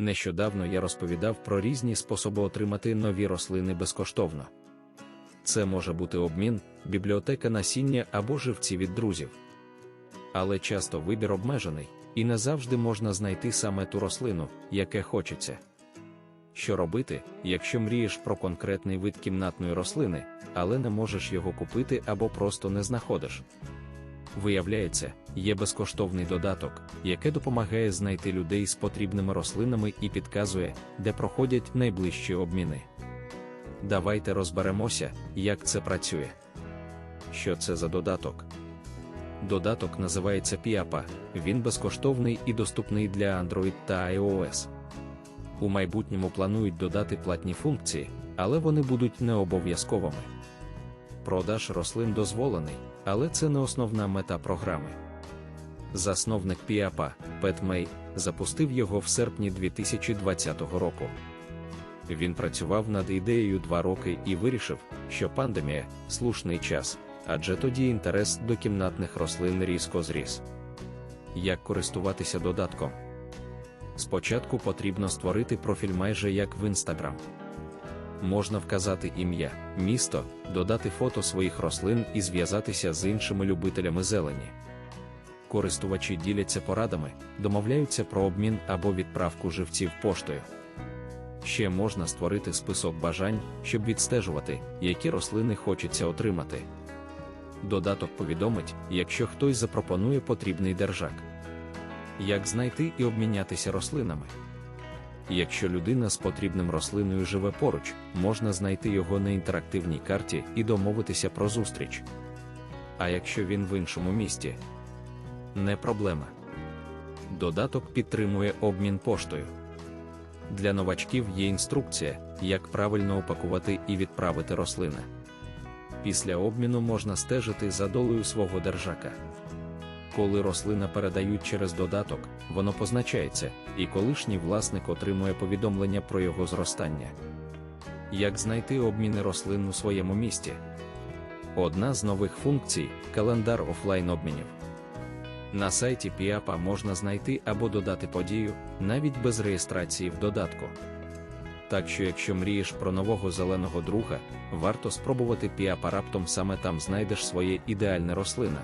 Нещодавно я розповідав про різні способи отримати нові рослини безкоштовно. Це може бути обмін, бібліотека насіння або живці від друзів. Але часто вибір обмежений, і не завжди можна знайти саме ту рослину, яке хочеться. Що робити, якщо мрієш про конкретний вид кімнатної рослини, але не можеш його купити або просто не знаходиш? Виявляється, є безкоштовний додаток, який допомагає знайти людей з потрібними рослинами і підказує, де проходять найближчі обміни. Давайте розберемося, як це працює. Що це за додаток? Додаток називається Piapa, він безкоштовний і доступний для Android та iOS. У майбутньому планують додати платні функції, але вони будуть не обов'язковими. Продаж рослин дозволений, але це не основна мета програми. Засновник Piapa, Пет Мей, запустив його в серпні 2020 року. Він працював над ідеєю два роки і вирішив, що пандемія слушний час, адже тоді інтерес до кімнатних рослин різко зріс. Як користуватися додатком? Спочатку потрібно створити профіль майже як в Instagram. Можна вказати ім'я, місто, додати фото своїх рослин і зв'язатися з іншими любителями зелені. Користувачі діляться порадами, домовляються про обмін або відправку живців поштою. Ще можна створити список бажань, щоб відстежувати, які рослини хочеться отримати. Додаток повідомить, якщо хтось запропонує потрібний держак. Як знайти і обмінятися рослинами? Якщо людина з потрібним рослиною живе поруч, можна знайти його на інтерактивній карті і домовитися про зустріч. А якщо він в іншому місті, не проблема. Додаток підтримує обмін поштою. Для новачків є інструкція, як правильно опакувати і відправити рослини. Після обміну можна стежити за долею свого держака. Коли рослина передають через додаток, воно позначається, і колишній власник отримує повідомлення про його зростання. Як знайти обміни рослин у своєму місті? Одна з нових функцій календар офлайн обмінів. На сайті Піапа можна знайти або додати подію, навіть без реєстрації в додатку. Так що, якщо мрієш про нового зеленого друга, варто спробувати Піапа раптом саме там знайдеш своє ідеальне рослина.